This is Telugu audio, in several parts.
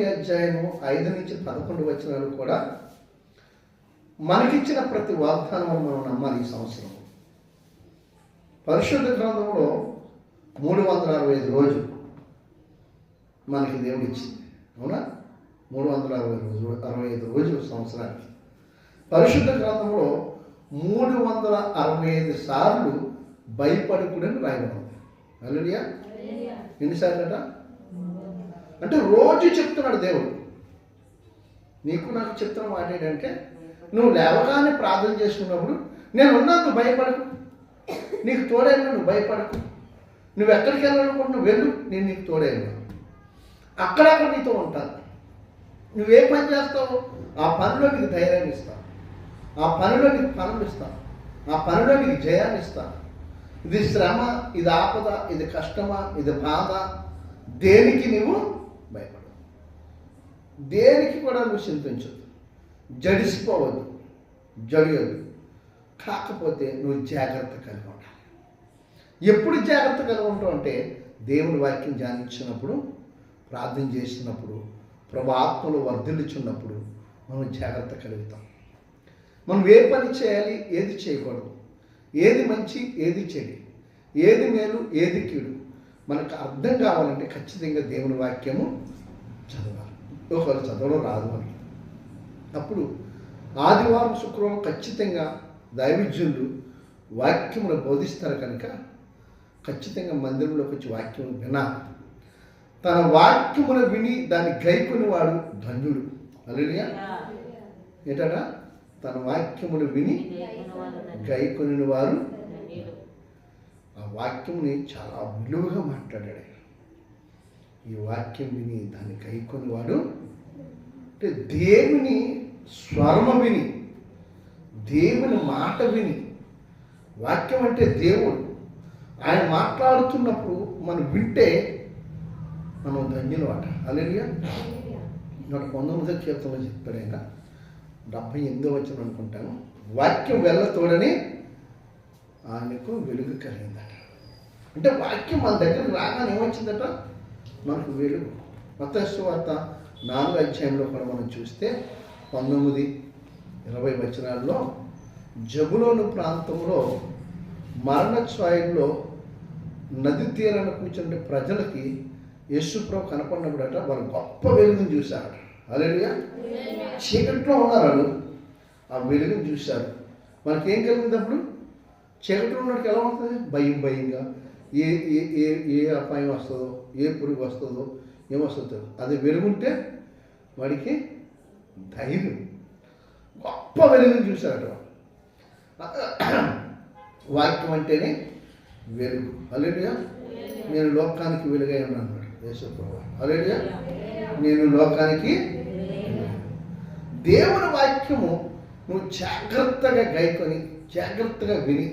అధ్యాయము ఐదు నుంచి పదకొండు వచనాలు కూడా మనకిచ్చిన ప్రతి వాగ్దానం మనం నమ్మాలి ఈ సంవత్సరం పరిశుద్ధ గ్రంథంలో మూడు వందల అరవై ఐదు రోజులు మనకి దేవుడు ఇచ్చింది. అవునా? మూడు వందల అరవై రోజు అరవై ఐదు రోజులు సంవత్సరానికి. పరిశుద్ధ గ్రంథంలో మూడు వందల అరవై ఐదు సార్లు భయపడకూడని రాయబడింది. అల్లుడియా ఎన్నిసార్లు అట? అంటే రోజు చెప్తున్నాడు దేవుడు. నీకు నాకు చెప్తున్న మాట ఏంటంటే నువ్వు లేవగానే ప్రార్థన చేసుకున్నప్పుడు నేను ఉన్నాను నువ్వు భయపడకు. నీకు తోడైనా నువ్వు భయపడకు. నువ్వు ఎక్కడికి వెళ్ళాలనుకుంటున్నావు వెళ్ళు. నేను నీకు తోడైనా. అక్కడక్కడ నీతో ఉంటాను. నువ్వే పని చేస్తావు? ఆ పనిలో నీకు ధైర్యం ఇస్తాను. ఆ పనిలో నీకు పనులు ఇస్తాను. ఆ పనిలో నీకు జయాన్ని ఇస్తాను. ఇది శ్రమ ఇది ఆపద ఇది కష్టమా ఇది బాధ. దేనికి నువ్వు దేనికి కూడా నువ్వు చింతించదు జడిసిపోవద్దు. జడియొద్దు. కాకపోతే నువ్వు జాగ్రత్త కలిగి ఉండాలి. ఎప్పుడు జాగ్రత్త కలిగి ఉంటావు అంటే దేవుని వాక్యం ధ్యానించినప్పుడు ప్రార్థన చేసినప్పుడు ప్రభాత్మలు వర్ధిల్లుచున్నప్పుడు మనం జాగ్రత్త కలుగుతాం. మనం ఏ పని చేయాలి ఏది చేయకూడదు. ఏది మంచి ఏది చెడు. ఏది మేలు ఏది కీడు. మనకు అర్థం కావాలంటే ఖచ్చితంగా దేవుని వాక్యము చదవాలి. ఒకవేళ చదవడం రాదు మనకి అప్పుడు ఆదివారం శుక్రవారం ఖచ్చితంగా దైవజ్ఞులు వాక్యమును బోధిస్తారు కనుక ఖచ్చితంగా మందిరంలోకి వచ్చి వాక్యం వినాలి. తన వాక్యమును విని దాన్ని గైకొని వాడు ధన్యుడు అలలియా ఏంటట? తన వాక్యమును విని గైకొని వారు ఆ వాక్యముని చాలా విలువగా మాట్లాడాడు. ఈ వాక్యం విని దాన్ని గైకొని వాడు అంటే దేవుని స్వరమ విని దేవుని మాట విని. వాక్యం అంటే దేవుడు. ఆయన మాట్లాడుతున్నప్పుడు మనం వింటే మనం ధన్యులు అట అలెలియా నూట పంతొమ్మిదో కీర్తనలో చెప్పాడు ఆయన. డెబ్బై ఎనిమిదో వచ్చిన అనుకుంటాను. వాక్యం వెళ్ళతోడని ఆయనకు వెలుగు కలిగిందట. అంటే వాక్యం మన దగ్గరకు రాగానే ఏమొచ్చిందట? మనకు వీలు. మతస్సు వార్త నాలుగు అధ్యాయంలో కూడా మనం చూస్తే పంతొమ్మిది ఇరవై వచనాల్లో జబులోను ప్రాంతంలో మరణ ఛాయల్లో నది తీరాన కూర్చుంటే ప్రజలకి యశుప్రభు కనపడినప్పుడట వారు గొప్ప వెలుగుని చూశారు. అలెలుగా చీకట్లో ఉన్నారు వాళ్ళు. ఆ వెలుగుని చూశారు. మనకేం కలిగింది అప్పుడు? చీకట్లో ఉన్నట్టు ఎలా ఉంటుంది? భయం భయంగా. ఏ ఏ ఏ ఏ అపాయం వస్తుందో ఏ పురుగు వస్తుందో ఏమొస్తుందో అది వెలుగుంటే వాడికి ధైర్యం. గొప్ప వెలుగుని చూశారట వాక్యం అంటేనే వెలుగు. అలేడియా నేను లోకానికి వెలుగై ఉన్నాను అన్నాడు యేసుప్రభు. నేను లోకానికి దేవుని వాక్యము నువ్వు జాగ్రత్తగా గైకొని జాగ్రత్తగా విని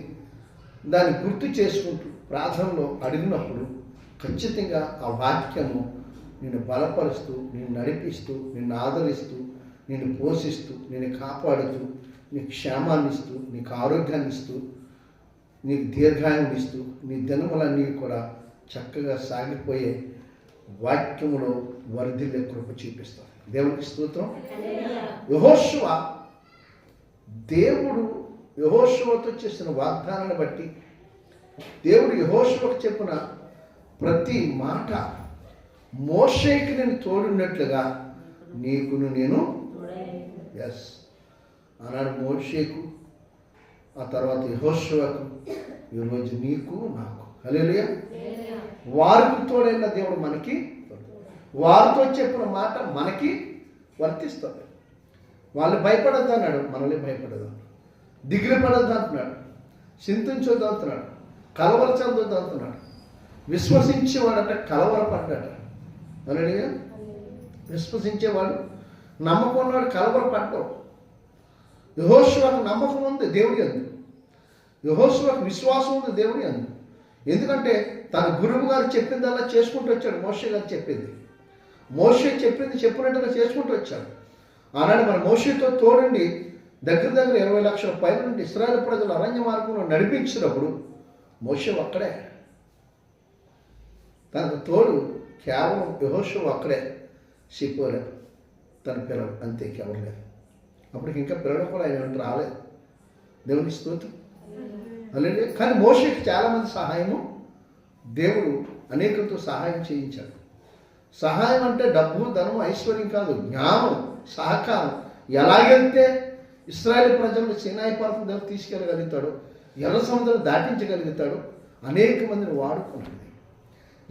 దాన్ని గుర్తు చేసుకుంటూ ప్రార్థనలో అడిగినప్పుడు ఖచ్చితంగా ఆ వాక్యము నిన్ను బలపరుస్తూ నిన్ను నడిపిస్తూ నిన్ను ఆదరిస్తూ నిన్ను పోషిస్తూ నిన్ను కాపాడుతూ నీకు క్షేమాన్ని ఇస్తూ నీకు ఆరోగ్యాన్ని ఇస్తూ నీకు దీర్ఘాయువు ఇస్తూ నీ దినములన్నీ కూడా చక్కగా సాగిపోయే వాక్యములో వర్ధిల్లే కృప చూపిస్తాం దేవునికి స్తోత్రం. యహోశివ దేవుడు యహోశివతో చేసిన వాగ్దానాన్ని బట్టి దేవుడు యహోశివకు చెప్పిన ప్రతి మాట మోషేకి నేను తోడున్నట్లుగా నీకును నేను ఎస్ ఆనాడు మోషేకు ఆ తర్వాత యహోశివకు ఈరోజు నీకు నాకు. హల్లెలూయా వారికి తోడైన దేవుడు మనకి వారితో చెప్పిన మాట మనకి వర్తిస్తుంది. వాళ్ళు భయపడద్దు అన్నాడు మనల్ని భయపడదు దిగులు పడద్దు అంటున్నాడు. చింతించొద్దు అంటున్నాడు. కలవరచొద్దు అంటున్నాడు విశ్వసించేవాడట కలవరపడ్డాడు. అలడిగా విశ్వసించేవాడు నమ్మకం ఉన్నాడు కలవరపడ్డావు యహోశ్వకు నమ్మకం ఉంది దేవుడి అందు. యహోశ్వకు విశ్వాసం ఉంది దేవుడి అందు. ఎందుకంటే తన గురువు గారు చెప్పిందల్లా చేసుకుంటూ వచ్చాడు మోషే గారు చెప్పింది. మోషే చెప్పింది చెప్పినట్టుగా చేసుకుంటూ వచ్చాడు. ఆనాడు మన మోషేతో తోడండి దగ్గర దగ్గర ఇరవై లక్షల పైన నుండి ఇస్రాయల్ ప్రజలు అరణ్య మార్గంలో నడిపించినప్పుడు మోషే ఒక్కడే. తనకు తోడు కేవలం యహోషు ఒక్కడే. సిపోరే తన పిల్లలు అంతే ఎవరు లేదు అప్పటికి ఇంకా పిల్లలు కూడా ఆయన వెంట రాలేదు దేవుని స్తోత్రం. అలాగే కానీ మోషకి చాలామంది సహాయము దేవుడు అనేకులతో సహాయం చేయించాడు. సహాయం అంటే డబ్బు ధనం ఐశ్వర్యం కాదు జ్ఞానం సహకారం. ఎలాగైతే ఇస్రాయేల్ ప్రజలు సినాయి పర్వతం దగ్గర తీసుకెళ్ళగలుగుతాడు ఎర్ర సముద్రం దాటించగలుగుతాడు. అనేక మందిని వాడుకున్నాడు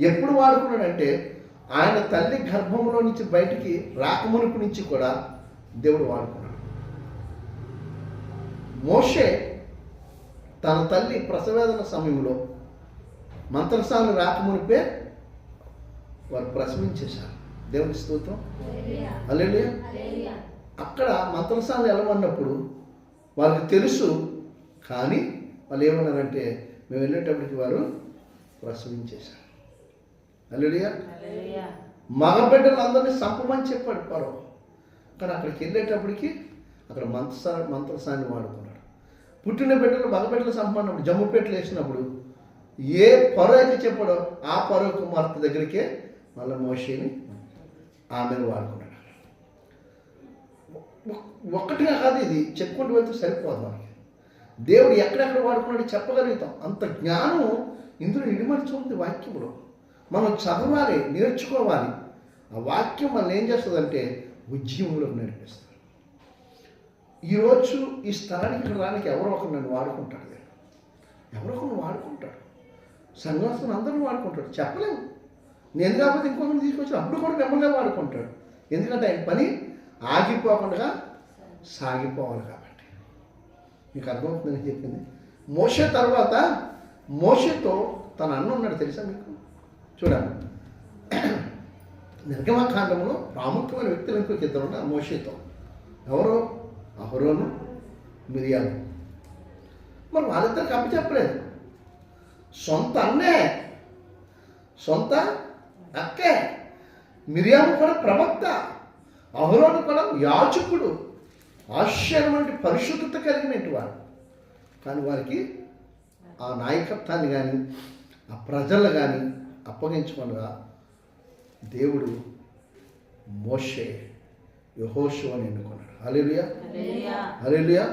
ఎప్పుడు వాడుకున్నాడంటే ఆయన తల్లి గర్భంలో నుంచి బయటికి రాకమునుపు నుంచి కూడా దేవుడు వాడుకున్నాడు. మోషే తన తల్లి ప్రసవేదన సమయంలో మంత్రసాలు రాకమునిపే వారు ప్రసవించేశారు దేవుని స్తోత్రం. అల్లెలు అక్కడ మంత్రసాలు ఎలవన్నప్పుడు వాళ్ళకి తెలుసు కానీ వాళ్ళు ఏమన్నారంటే మేము వెళ్ళేటప్పటికి వారు ప్రసవించేశారు. అల్లెలియా మగబిడ్డలందరినీ సంపమని చెప్పాడు పరో కానీ అక్కడికి వెళ్ళేటప్పటికి అక్కడ మంత్రసా మంత్రసాన్ని వాడుకున్నాడు. పుట్టిన బిడ్డలు మగబిడ్డలు సంపన్నప్పుడు జమ్ముపేటలు వేసినప్పుడు ఏ పరో అయితే చెప్పాడో ఆ పరో కుమార్తె దగ్గరికే మళ్ళీ మోషేని ఆమెను వాడుకున్నాడు. ఒక్కటిగా కాదు ఇది. చెప్పుకుంటూ వెళ్తే సరిపోదు మనకి. దేవుడు ఎక్కడెక్కడ వాడుకున్నాడు చెప్పగలుగుతాం. అంత జ్ఞానం ఇందులో ఇడిమర్చి ఉంది వాక్యంలో. మనం చదవాలి నేర్చుకోవాలి. ఆ వాక్యం మనల్ని ఏం చేస్తుందంటే ఉద్యమంలోకి నడిపిస్తుంది. ఈరోజు ఈ స్థలానికి ఇక్కడ రానికి ఎవరో ఒకరు నన్ను వాడుకుంటాడు ఎవరో ఒకరు వాడుకుంటాడు సన్యాసం అందరూ వాడుకుంటాడు చెప్పలేము. నేను కాకపోతే ఇంకొకరిని తీసుకొచ్చి అప్పుడు కూడా మిమ్మల్ని వాడుకుంటాడు. ఎందుకంటే ఆయన పని ఆగిపోకుండా సాగిపోవాలి మీకు అర్థమవుతుందని చెప్పింది? మోసే తర్వాత మోషతో తన అన్న ఉన్నాడు తెలుసా మీకు? చూడండి. నిర్గమకాండంలో ప్రాముఖ్యమైన వ్యక్తులు ఇంకొక ఇద్దరు ఉన్నారు? మోషేతో. ఎవరు? అహరోను మిరియాలు మరి వాళ్ళిద్దరికి అప్పు చెప్పలేదు. సొంత అన్నే సొంత అక్కే. మిరియాము కూడా ప్రవక్త అహరోను కూడా యాచకుడు ఆశ్చర్యం వంటి పరిశుద్ధత కలిగినట్టు వారు. కానీ వారికి ఆ నాయకత్వాన్ని కానీ ఆ ప్రజలు కానీ అప్పగించకుండా దేవుడు మోషే యహోషు అని ఎన్నుకున్నాడు. హల్లెలూయా. హల్లెలూయా.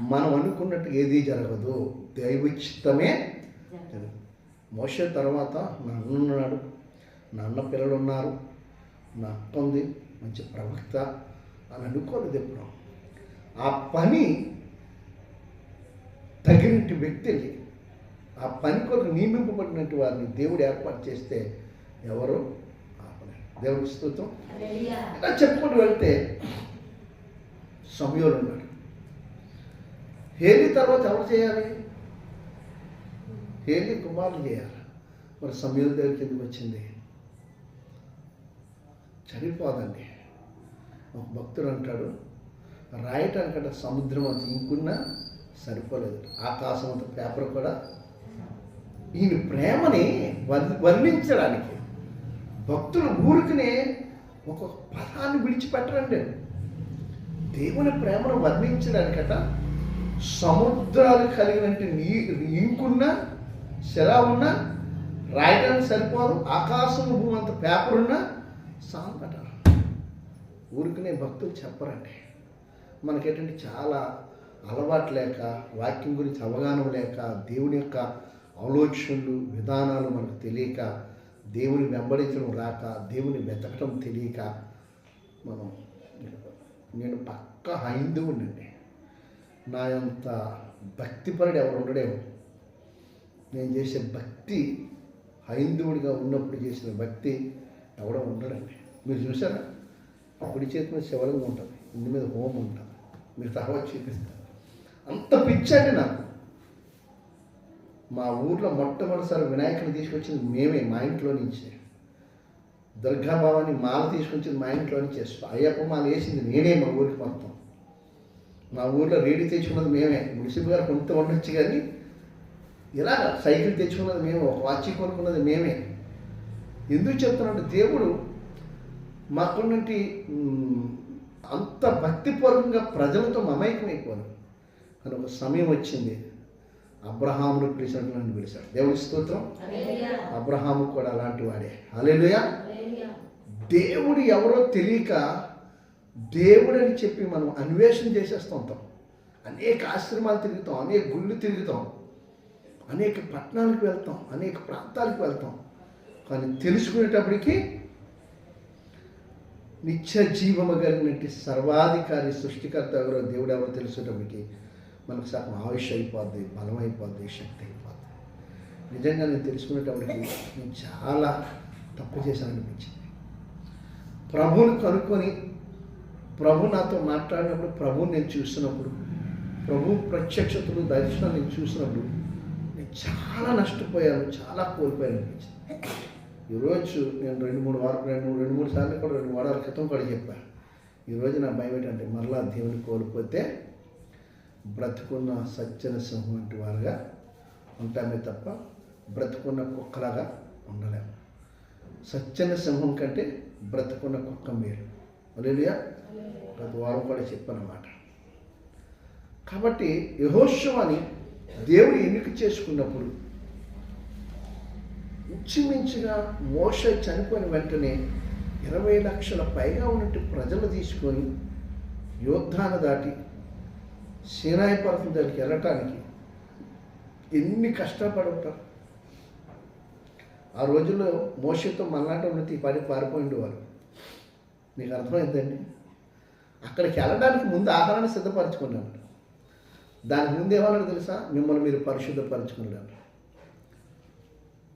మనం అనుకున్నట్టు ఏదీ జరగదు. దైవచిత్తమే మోషే తర్వాత నా అన్న ఉన్నాడు నా అన్న పిల్లలు ఉన్నారు నా అక్క ఉంది మంచి ప్రవక్త అని అనుకోలేదు ఎప్పుడు. ఆ పని తగినట్టు వ్యక్తిని ఆ పని కొరకు నియమింపబడినట్టు వారిని దేవుడు ఏర్పాటు చేస్తే ఎవరు ఆపలేరు. దేవుడి స్తోత్రం. ఇలా చెప్పుకుంటూ వెళ్తే సమయంలో ఉన్నాడు. హేలి తర్వాత ఎవరు చేయాలి? హేలి కుమారులు చేయాలి. మరి సమయం దగ్గరికి ఎందుకు వచ్చింది? సరిపోదండి ఒక భక్తుడు అంటాడు రాయటానికంటే సముద్రం అంత ఇంకున్నా సరిపోలేదు. ఆకాశం అంత పేపర్ కూడా. ఈయన ప్రేమని వర్ణించడానికి భక్తులు ఊరికనే ఒక పదాన్ని విడిచిపెట్టరండి. దేవుని ప్రేమను వర్ణించడానికట సముద్రాలు కలిగినట్టు నీ ఇంకున్నా శిలా ఉన్న రాయడానికి సరిపోదు ఆకాశం భూమి అంత పేపర్ ఉన్నా సాంగట ఊరికనే భక్తులు చెప్పరండి. మనకేంటంటే చాలా అలవాటు లేక వాక్యం గురించి అవగాహన లేక దేవుని యొక్క ఆలోచనలు విధానాలు మనకు తెలియక దేవుని వెంబడించడం రాక దేవుని వెతకటం తెలియక మనం నేను పక్క హైందవునండి నా అంత భక్తిపరుడు ఎవరు ఉండడేమో. నేను చేసే భక్తి హైందవుడిగా ఉన్నప్పుడు చేసిన భక్తి ఎవడో ఉండడండి. మీరు చూసారా? కుడి చేతిలో శివలింగం ఉంటుంది. ఇంటి మీద హోమం ఉంటుంది. మీరు తర్వాత చూపిస్తారు అంత పిచ్చండి నాకు. మా ఊర్లో మొట్టమొదటిసారి వినాయకుని తీసుకొచ్చింది మేమే మా ఇంట్లో నుంచి. దుర్గాభావాన్ని మాల తీసుకొచ్చింది మా ఇంట్లో నుంచి. అయ్యప్ప మాల వేసింది నేనే మా ఊరికి మొత్తం. మా ఊర్లో రేడి తెచ్చుకున్నది మేమే. మున్సిపల్ గారు కొంత ఉండొచ్చు కానీ ఇలా సైకిల్ తెచ్చుకున్నది మేము ఒక వాచి కొనుక్కున్నది మేమే. ఎందుకు చెప్తున్నాడు దేవుడు మాకున్నటి అంత భక్తిపూర్వకంగా ప్రజలతో మమైకమైపోయాను కానీ ఒక సమయం వచ్చింది. అబ్రహామును పిలిచినట్టు నన్ను పిలిచాడు. దేవుడి స్తోత్రం. అబ్రహాము కూడా అలాంటి వాడే. హల్లెలూయా. దేవుడు ఎవరో తెలియక దేవుడని చెప్పి మనం అన్వేషణ చేసేస్తూ ఉంటాం. అనేక ఆశ్రమాలు తిరుగుతాం అనేక గుళ్ళు తిరుగుతాం అనేక పట్టణాలకు వెళ్తాం అనేక ప్రాంతాలకు వెళ్తాం. కానీ తెలుసుకునేటప్పటికి నిత్య జీవము కలిగినట్టు సర్వాధికారి సృష్టికర్త ఎవరో దేవుడు ఎవరో తెలిసేటప్పటికి మనకు సగం ఆయుష్ అయిపోద్ది బలం అయిపోద్ది శక్తి అయిపోద్ది. నిజంగా నేను తెలుసుకునేటప్పటికి నేను చాలా తప్పు చేశాను అనిపించింది ప్రభువుని కనుక్కొని ప్రభు నాతో మాట్లాడినప్పుడు ప్రభువుని నేను చూసినప్పుడు ప్రభు ప్రత్యక్షతలు దర్శనం నేను చూసినప్పుడు నేను చాలా నష్టపోయాను చాలా కోల్పోయాను అనిపించింది ఈరోజు నేను రెండు మూడు వారాలు రెండు రెండు మూడు సార్లు కూడా రెండు వారాల క్రితం కూడా చెప్పాను ఈరోజు నా భయం ఏంటంటే మరలా దేవుని కోల్పోతే బ్రతుకున్న సత్యన సింహం వంటి వారుగా ఉంటామే తప్ప బ్రతుకున్న కుక్కలాగా ఉండలేము సత్యన సింహం కంటే బ్రతుకున్న కుక్క మేలు. అలేలుయా గత వారం కూడా చెప్పనమాట. కాబట్టి యహోత్సవాన్ని దేవుడు ఎన్నిక చేసుకున్నప్పుడు ఇంచుమించుగా మోష చనిపోయిన వెంటనే ఇరవై లక్షల పైగా ఉన్నట్టు ప్రజలు తీసుకొని యోద్ధాన్ని దాటి సీనాయి పర్వతం దగ్గరికి వెళ్ళటానికి ఎన్ని కష్టపడి ఉంటారు. ఆ రోజుల్లో మోసతో మళ్ళాంటి ఉన్నతి పడి పారిపోయిండు వారు మీకు అర్థమైందండి? అక్కడికి వెళ్ళడానికి ముందు ఆహారాన్ని సిద్ధపరచుకున్నాడు. దానికి ముందు ఏమన్నాడు తెలుసా? మిమ్మల్ని మీరు పరిశుద్ధపరచుకున్నాడు.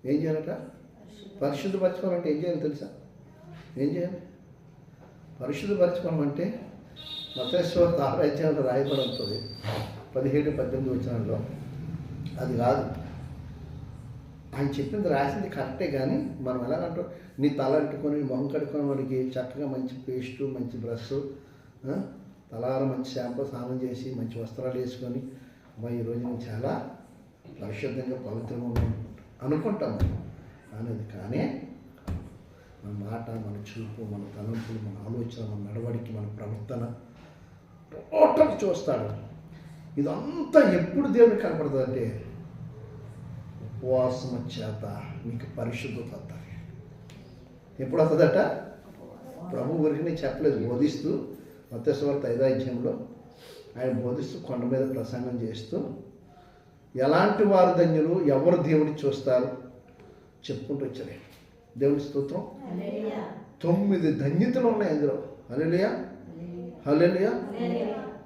ఏం చేయాలట? పరిశుద్ధపరచుకోవాలంటే ఏం చేయాలి తెలుసా? ఏం చేయాలి? పరిశుద్ధపరచుకోవాలంటే మతేశ్వర తారాజ్యంలో రాయబడి ఉంటుంది పదిహేడు పద్దెనిమిది వచ్చినాల్లో అది కాదు ఆయన చెప్పింది రాసింది కరెక్టే కానీ మనం ఎలాగంటాం నీ తల అంటుకొని మొహం కట్టుకొని వాడికి చక్కగా మంచి పేస్టు మంచి బ్రష్ తలార మంచి షాంపూ స్నానం చేసి మంచి వస్త్రాలు వేసుకొని అమ్మా ఈరోజు నేను చాలా పరిశుద్ధంగా పవిత్రంగా ఉన్నాను. అనుకుంటాం మనం. కానీ కానీ మన మాట మన చూపు మన తలంపులు మన ఆలోచన మన నడవడికి మన ప్రవర్తన టోటల్ చూస్తాడు. ఇదంతా ఎప్పుడు దేవుడికి కనపడుతుందంటే ఉపవాసం చేత మీకు పరిశుద్ధత వస్తుంది. ఎప్పుడు వస్తుందట? ప్రభు ఊరికి నేను చెప్పలేదు బోధిస్తూ మత్స్యవార్త ఐదాధ్యంలో ఆయన బోధిస్తూ కొండ మీద ప్రసంగం చేస్తూ ఎలాంటి వారు ధన్యులు? ఎవరు దేవుడిని చూస్తారు? చెప్పుకుంటూ వచ్చారు దేవుడి స్తోత్రం. తొమ్మిది ధన్యతలు ఉన్నాయి అందులో. హల్లెలూయా. హల్లెలూయా.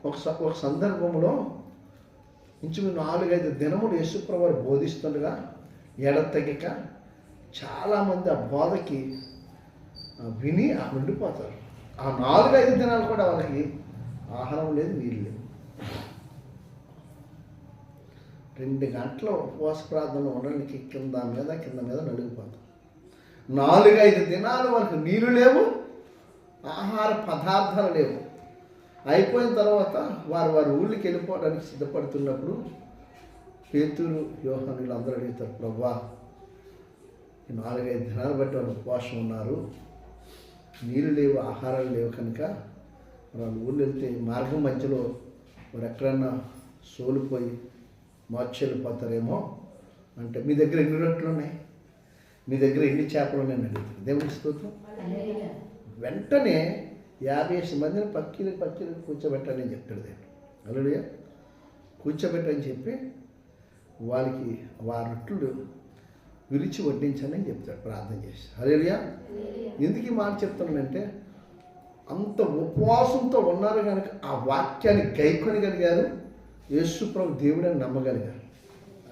ఒక ఒక సందర్భంలో ఇంచు నాలుగైదు దినములు యేసుప్రభు బోధిస్తుండగా ఎడతెగక చాలామంది ఆ బోధకి విని ఆ ఉండిపోతారు. ఆ నాలుగైదు దినాలు కూడా వాళ్ళకి ఆహారం లేదు నీళ్ళు లేవు. రెండు గంటల ఉపవాస ప్రార్థన ఉండడానికి కింద మీద కింద మీద నలిగిపోతాం. నాలుగైదు దినాలు వరకు నీళ్ళు లేవు ఆహార పదార్థాలు లేవు. అయిపోయిన తర్వాత వారు వారి ఊళ్ళకి వెళ్ళిపోవడానికి సిద్ధపడుతున్నప్పుడు పేతురు యోహాను వీళ్ళందరూ అడుగుతారు ప్రవ్వా నాలుగైదు దినాలు బట్టి వాళ్ళు ఉపవాసం ఉన్నారు. నీళ్ళు లేవు ఆహారాలు లేవు కనుక మరి వాళ్ళు ఊళ్ళు వెళ్తే మార్గం మధ్యలో వారు ఎక్కడన్నా సోలిపోయి మార్చెళ్ళిపోతారేమో అంటే మీ దగ్గర ఎన్ని రొట్టెలు ఉన్నాయి? మీ దగ్గర ఎన్ని చేపలు ఉన్నాయని అడుగుతారు. దేవుని స్తోత్రం. వెంటనే యాభై మందిని పక్కీలు పక్కీలు కూర్చోబెట్టాలని చెప్తాడు దేవుడు. అల్లుడిగా కూర్చోబెట్టని చెప్పి వాళ్ళకి వారి రొట్టెలు విరిచి వడ్డించండి అని చెప్తాడు. ప్రార్థన చేసి. హలేలియా ఎందుకు ఈ మాట చెప్తున్నానంటే అంత ఉపవాసంతో ఉన్నారు కనుక ఆ వాక్యాన్ని గైకొనగలిగారు యేసుప్రభు దేవుడని నమ్మగలిగారు.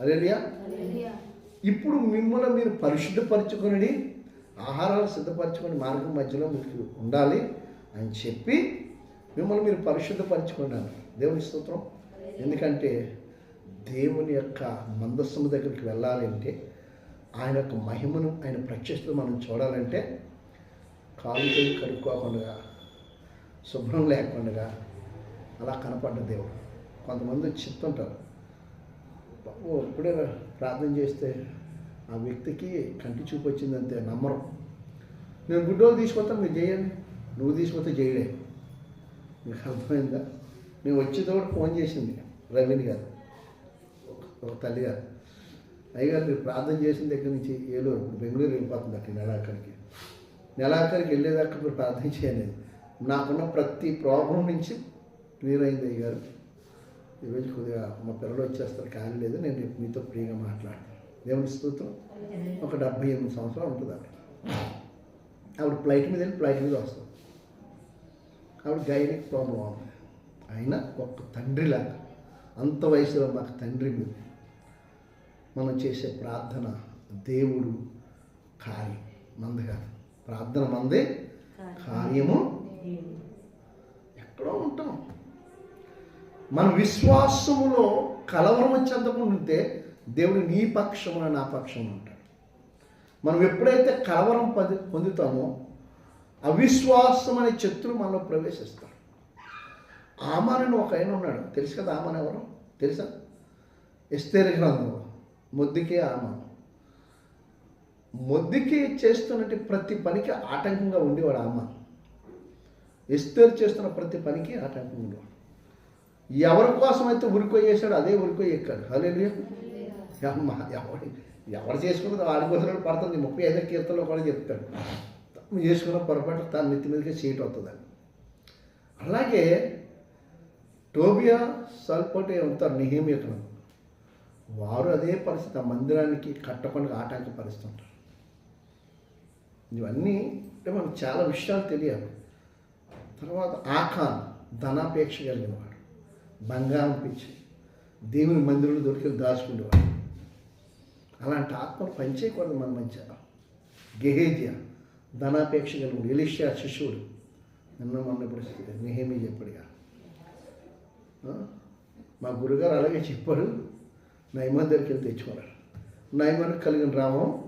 హలేలియా ఇప్పుడు మిమ్మల్ని మీరు పరిశుద్ధపరచుకొని ఆహారాలు సిద్ధపరచుకొని మార్గం మధ్యలో మీకు ఉండాలి అని చెప్పి మిమ్మల్ని మీరు పరిశుద్ధపరచుకున్నారు. దేవుని స్తోత్రం. ఎందుకంటే దేవుని యొక్క మందస్సము దగ్గరికి వెళ్ళాలి అంటే ఆయన యొక్క మహిమను ఆయన ప్రత్యక్షత మనం చూడాలంటే కాలు చేయి కడుక్కోకుండా శుభ్రం లేకుండా అలా కనపడ్డ దేవుడు. కొంతమంది వచ్చి చెప్తుంటారు. ఓ ఇప్పుడే ప్రార్థన చేస్తే ఆ వ్యక్తికి కంటి చూపు వచ్చిందంతే నమ్మరు. నేను గుడ్డోలు తీసుకొస్తాను మీరు చేయండి. నువ్వు తీసుకొస్తే చేయలే. మీకు అర్థమైందా? నేను వచ్చేటప్పుడు ఫోన్ చేసింది రవీణ్ గారు ఒక- తల్లి గారు. అయ్యగారు మీరు ప్రార్థన చేసిన దగ్గర నుంచి ఏలూరు ఇప్పుడు బెంగళూరు వెళ్ళిపోతుంది అక్కడ నెలాఖరికి. నెలాఖరికి వెళ్ళేదాకా మీరు ప్రార్థన చేయలేదు నాకున్న ప్రతి ప్రాబ్లం నుంచి క్లియర్ అయింది అయ్యగారు. ఈరోజు కొద్దిగా మా పిల్లలు వచ్చేస్తారు ఖాళీ లేదు. నేను రేపు మీతో ఫ్రీగా మాట్లాడతాను. దేవుని స్తోత్రం. ఒక డెబ్బై ఎనిమిది సంవత్సరాలు ఉంటుంది ఆవిడ ఆవిడ ఫ్లైట్ మీద వెళ్ళి ఫ్లైట్ మీద వస్తుంది ఆవిడ గైనిక్ ప్రాబ్లం ఉంది అయినా ఒక తండ్రిలాగా అంత వయసులో మాకు తండ్రి మీరు మనం చేసే ప్రార్థన దేవుడు కార్యం. మంది కాదు. ప్రార్థన మందే కార్యము. ఎక్కడో ఉంటాం. మన విశ్వాసములో కలవరం చెందకుండా ఉంటే దేవుడు నీ పక్షమున నా పక్షమున ఉంటాడు. మనం ఎప్పుడైతే కలవరం పొంది పొందుతామో అవిశ్వాసం అనే శత్రువు మనలో ప్రవేశిస్తాడు. ఆమానని ఒక ఆయన ఉన్నాడు. తెలుసు కదా ఆమాన్ ఎవరు? తెలుసా? ఎస్తేరి గ్రంథం మొద్దికే ఆమాన్. మొద్దికి చేస్తున్నట్టు ప్రతి పనికి ఆటంకంగా ఉండేవాడు ఆమాన్. ఎస్తేరు చేస్తున్న ప్రతి పనికి ఆటంకంగా ఉండేవాడు. ఎవరి కోసం అయితే ఉరికో చేశాడు అదే ఉరికో ఎక్కాడు హలో అమ్మ ఎవరి ఎవరు చేసుకున్నది వాడి కోసం పడుతుంది. ముప్పై ఐదో కీర్తనలో కూడా చెప్తాడు. తను చేసుకున్న పొరపాటు తన నెత్తి మీదకే సీట్ అవుతుందని. అలాగే టోబియా సల్పోటే ఉంటారు నిహేమియకులు. వారు అదే పరిస్థితి. ఆ మందిరానికి కట్టకుండా ఆటంకపరుస్తుంటారు ఇవన్నీ అంటే మనకు చాలా విషయాలు తెలియాలి. తర్వాత ఆఖాన్ ధనాపేక్ష కలిగిన వాడు. బంగారం పిచ్చి. దేవుని మందిరంలో దొరికి దాచుకునేవాడు. అలాంటి ఆత్మను పనిచేయకూడదు మన మంచిగా గెహేజియా ధనాపేక్ష కలిగి ఎలిషియా శిష్యుడు. నిన్న మొన్న ఇప్పుడు నిహేమి చెప్పాడుగా. మా గురుగారు అలాగే చెప్పారు. నైమాన్ దగ్గరికి వెళ్ళి తెచ్చుకున్నాడు. నైమాన్ కలిగిన రామం.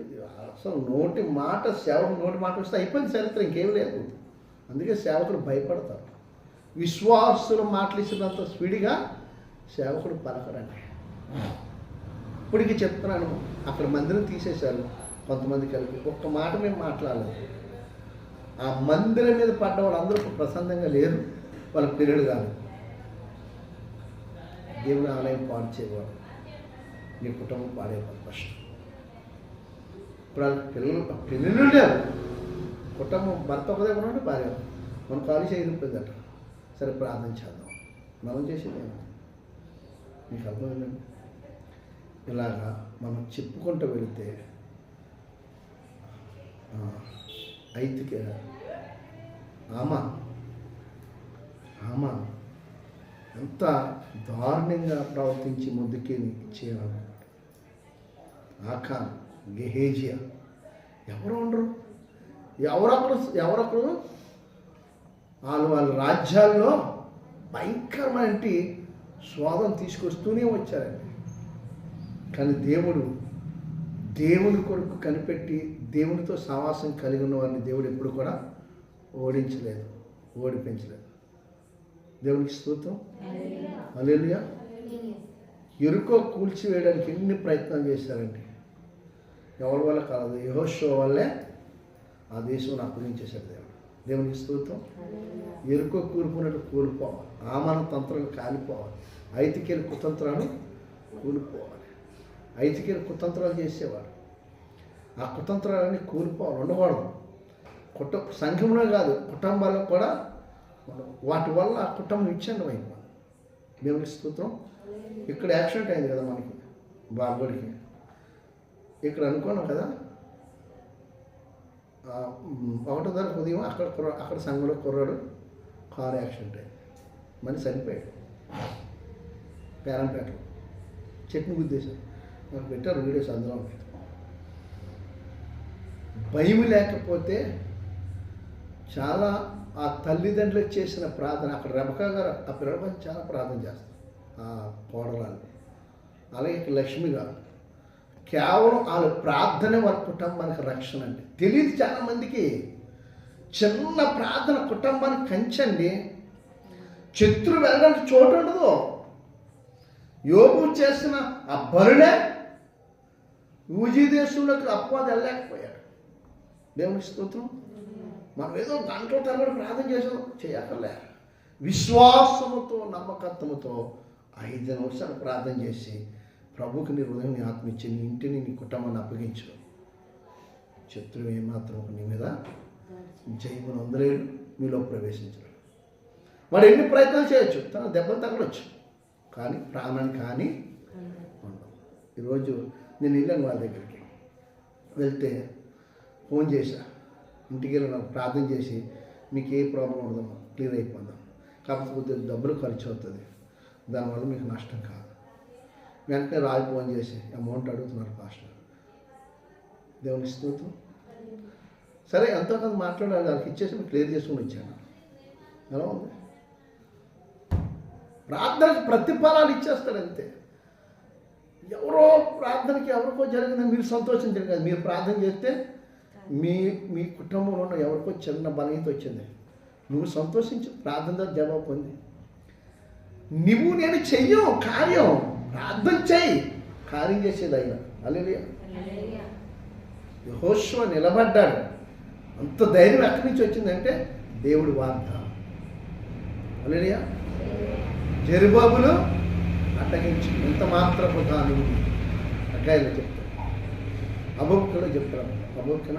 అసలు నోటి మాట సేవకు నోటి మాట వస్తే అయిపోయింది చరిత్ర ఇంకేం లేదు. అందుకే సేవకులు భయపడతారు విశ్వాసులు మాట్లాడినంత స్పీడ్గా సేవకుడు పలకరండి ఇప్పటికి చెప్తున్నాను అక్కడ మందిరం తీసేశారు కొంతమంది కలిపి. ఒక్క మాట మేము మాట్లాడలేదు. ఆ మందిరం మీద పడ్డ వాళ్ళందరూ ప్రశాంతంగా లేరు వాళ్ళ పిల్లలు కాదు. దేవుని ఆలయం పాడు చేయవాడు నీ కుటుంబం పాడైపోదు ఫస్ట్. ఇప్పుడు వాళ్ళ పిల్లలు పిల్లలు లేరు. కుటుంబం భర్త ఒకదే దగ్గర ఉంటే భార్య. మన కాలేజ్ అయిపోయిందట సరే ప్రార్థన చేద్దాం. మనం చేసేది మీకు అర్థమైందండి ఇలాగా మనం చెప్పుకుంటూ వెళితే అయితికే ఆమా ఆమా ఎంత దారుణంగా ప్రవర్తించి ముందుకి చేయాలి ఆఖాన్ గెహేజియా. ఎవరు ఉండరు? ఎవరొకరు ఎవరొకరు వాళ్ళు వాళ్ళ రాజ్యాల్లో భయంకరమైన స్వాదం తీసుకొస్తూనే వచ్చారండి. కానీ దేవుడు దేవుని కొరకు కనిపెట్టి దేవునితో సమాసం కలిగి ఉన్న వారిని దేవుడు ఎప్పుడు కూడా ఓడించలేదు ఓడిపించలేదు. దేవునికి స్తోత్రం. అలేలుయా ఎరుకో కూల్చివేయడానికి ఎన్ని ప్రయత్నాలు చేశారండి. ఎవరి వల్ల కాదు యహోషో వల్లే ఆ దేశం అప్పగించేశాడు దేవుడు. దేవుని స్తోత్రం? ఎరుకో కూలిపోయినట్టు కూలిపోవాలి ఆమాన తంత్రం కాలిపోవాలి. ఐతికేలు కుతంత్రాలు కూలిపోవాలి. ఐతికేలు కుతంత్రాలు చేసేవాడు. ఆ కుతంత్రాలన్నీ కూలిపోవాలి ఉండకూడదు. కుట సంఘంలో కాదు కుటుంబాలకు కూడా వాటి వల్ల ఆ కుటుంబం ఇచ్చాను అయిపోయింది దేవుని స్తోత్రం. ఇక్కడ యాక్సిడెంట్ అయింది కదా మనకి బాబుడికి ఇక్కడ అనుకున్నాం కదా ఒకటో తారీఖు ఉదయం అక్కడ కుర్ర అక్కడ సంఘంలో కుర్రాడు కారు యాక్సిడెంట్ అయింది. మనిషి చనిపోయాడు. పేరంపేటలో చెట్ని గుద్దేశారు నాకు పెట్టారు వీడియోస్ అందులో. ఉన్నాయి. భయం లేకపోతే చాలా ఆ తల్లిదండ్రులకు చేసిన ప్రార్థన అక్కడ రెబకా గారు ఆ పిల్లల చాలా ప్రార్థన చేస్తారు. ఆ పోడరాలు అలాగే లక్ష్మి గారు. కేవలం వాళ్ళ ప్రార్థనే వాళ్ళ కుటుంబానికి రక్షణ అండి. తెలియదు చాలా మందికి. చిన్న ప్రార్థన కుటుంబానికి కంచండి శత్రు వెళ్ళడానికి చోటు ఉండదు. యోగు చేసిన ఆ బరుడే యూజీ దేశంలోకి అపవాదం వెళ్ళలేకపోయాడు. దేవునికి స్తోత్రం. మనం ఏదో దాంట్లో తరబడి ప్రార్థన చేసాం చేయక్కర్లే విశ్వాసముతో నమ్మకత్వముతో ఐదు నిమిషాలు ప్రార్థన చేసి ప్రభుకి నీ హృదయం నీ ఆత్మ ఇచ్చి నీ ఇంటిని నీ కుటుంబాన్ని అప్పగించు. శత్రువు ఏమాత్రం నీ మీద జయమును అందలేడు మీలో ప్రవేశించడు. వాడు ఎన్ని ప్రయత్నాలు చేయొచ్చు? తన దెబ్బలు తగలొచ్చు. కానీ ప్రాణాన్ని కానీ ఉండవు. ఈరోజు నేను వెళ్ళాను వాళ్ళ దగ్గరికి. వెళ్తే ఫోన్ చేశా. ఇంటికి వెళ్ళిన ప్రార్థన చేసి మీకు ఏ ప్రాబ్లం ఉండదమ్మా క్లియర్ అయిపోదాం. కాకపోతే కొద్దిగా డబ్బులు ఖర్చు అవుతుంది. దానివల్ల మీకు నష్టం కాదు. వెంటనే రాజు ఫోన్ చేసి అమౌంట్ అడుగుతున్నారు పాస్టర్. దేవుని స్తోత్రం. సరే ఎంతో కొంత మాట్లాడాలి. దానికి ఇచ్చేసి మేము క్లియర్ చేసుకుని వచ్చాను. ఎలా ఉంది? ప్రార్థనకి ప్రతిఫలాలు ఇచ్చేస్తాడు అంతే. ఎవరో ప్రార్థనకి ఎవరికో జరిగిందని మీరు సంతోషించరు కదా. మీరు ప్రార్థన చేస్తే మీ మీ కుటుంబంలో ఉన్న ఎవరికో చిన్న బలహీత వచ్చింది. నువ్వు సంతోషించు ప్రార్థన ద్వారా జవాబు పొంది. నువ్వు నేను చెయ్యం కార్యం ప్రార్థన చెయ్యి కార్యం చేసేది అయినా అల్లెలియా యహోశ్వ నిలబడ్డాడు. అంత ధైర్యం ఎక్కడి నుంచి వచ్చిందంటే దేవుడి వార్త. అల్లెలియా జరుబాబులు అడ్డగించి ఎంత మాత్రపు దాని అగ్గాయిలో చెప్తారు. అబోక్కలో చెప్తారు అబోక్కన